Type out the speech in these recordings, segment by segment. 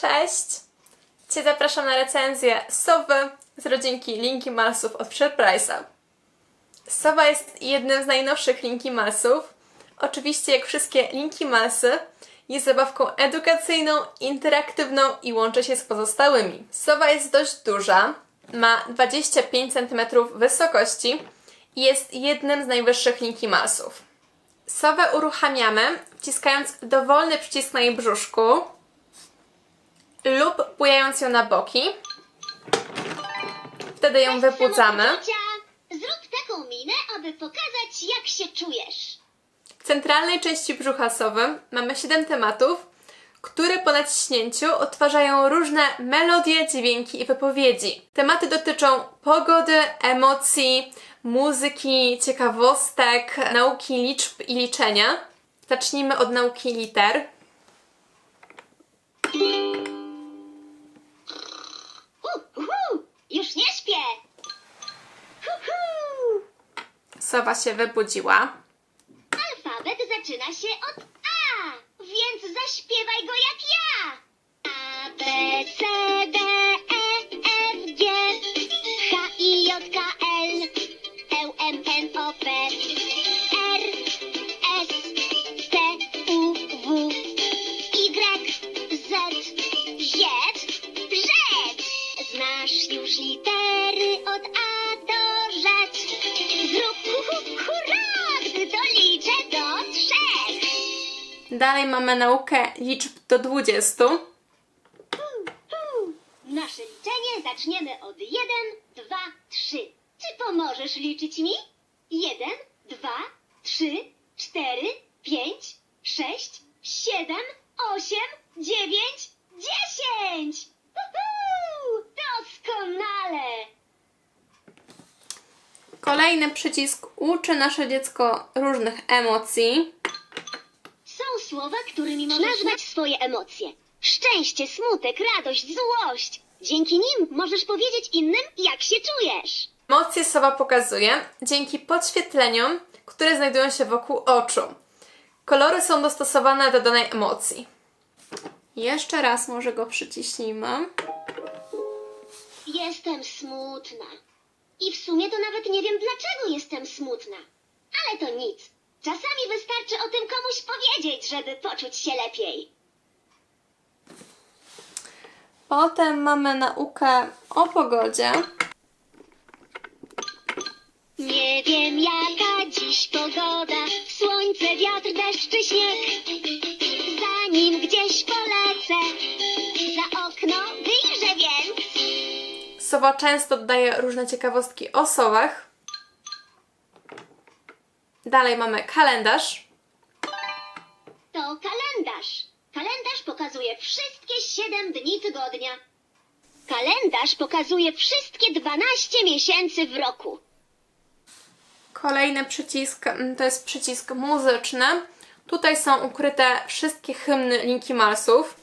Cześć! Cię zapraszam na recenzję Sowy z rodzinki Linki Malsów od Surprise'a. Sowa jest jednym z najnowszych Linki Malsów. Oczywiście, jak wszystkie Linki Malsy, jest zabawką edukacyjną, interaktywną i łączy się z pozostałymi. Sowa jest dość duża, ma 25 cm wysokości i jest jednym z najwyższych Linki Malsów. Sowę uruchamiamy wciskając dowolny przycisk na jej brzuszku lub bujając ją na boki. Wtedy ją. Ciocia, Zrób taką minę, aby pokazać, jak się czujesz. W centralnej części brzucha sowy mamy 7 tematów, które po naciśnięciu odtwarzają różne melodie, dźwięki i wypowiedzi. Tematy dotyczą pogody, emocji, muzyki, ciekawostek, nauki liczb i liczenia. Zacznijmy od nauki liter. Sowa się wybudziła. Alfabet zaczyna się od A, więc zaśpiewaj go jak ja. A, B, C, D, E, F, G, H, I, J, K, L, L, M, N, O, P, R, S, T, U, W, Y, Z, Z, rzecz. Znasz już litery od A Dalej mamy naukę liczb do 20. Hu, hu. Nasze liczenie zaczniemy od 1, 2, 3. Czy pomożesz liczyć mi? 1, 2, 3, 4, 5, 6, 7, 8, 9, 10. Uhu! Doskonale! Kolejny przycisk uczy nasze dziecko różnych emocji. Słowa, którymi możesz nazwać swoje emocje. Szczęście, smutek, radość, złość. Dzięki nim możesz powiedzieć innym, jak się czujesz. Emocje sowa pokazuje dzięki podświetleniom, które znajdują się wokół oczu. Kolory są dostosowane do danej emocji. Jeszcze raz może go przyciśnijmy. Jestem smutna. I w sumie to nawet nie wiem, dlaczego jestem smutna. Ale to nic. Czasami wystarczy o tym komuś powiedzieć, żeby poczuć się lepiej. Potem mamy naukę o pogodzie. Nie wiem, jaka dziś pogoda. Słońce, wiatr, deszcz czy śnieg. Zanim gdzieś polecę, za okno wyjrzę więc. Sowa często dodaje różne ciekawostki o sowach. Dalej mamy kalendarz. To kalendarz. Kalendarz pokazuje wszystkie 7 dni tygodnia. Kalendarz pokazuje wszystkie 12 miesięcy w roku. Kolejny przycisk mm, to jest przycisk muzyczny. Tutaj są ukryte wszystkie hymny Linki Malsów.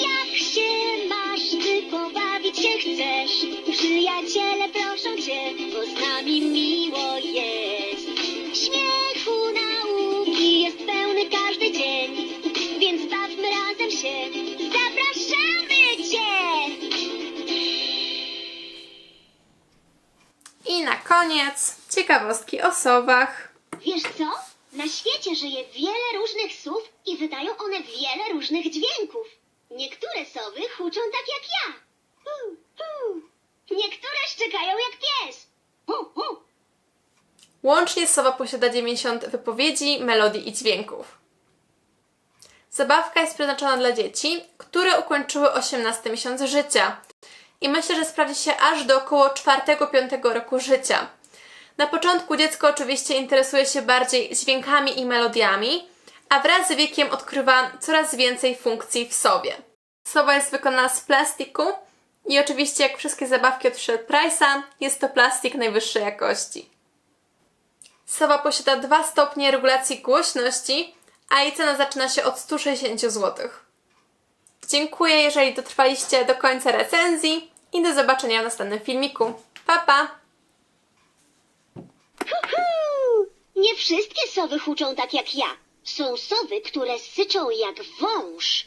Jak się masz, gdy pobawić się chcesz? Przyjaciele proszą cię, bo z nami miło koniec ciekawostki o sowach. Wiesz co? Na świecie żyje wiele różnych słów i wydają one wiele różnych dźwięków. Niektóre sowy huczą tak jak ja. Hu, hu. Niektóre szczekają jak pies. Hu, hu. Łącznie sowa posiada 90 wypowiedzi, melodii i dźwięków. Zabawka jest przeznaczona dla dzieci, które ukończyły 18 miesiąc życia. I myślę, że sprawdzi się aż do około 4-5 roku życia. Na początku dziecko oczywiście interesuje się bardziej dźwiękami i melodiami, a wraz z wiekiem odkrywa coraz więcej funkcji w sowie. Sowa jest wykonana z plastiku i oczywiście jak wszystkie zabawki od Price'a jest to plastik najwyższej jakości. Sowa posiada dwa stopnie regulacji głośności, a jej cena zaczyna się od 160 zł. Dziękuję, jeżeli dotrwaliście do końca recenzji i do zobaczenia w następnym filmiku. Pa, pa! Nie wszystkie sowy huczą tak jak ja. Są sowy, które syczą jak wąż.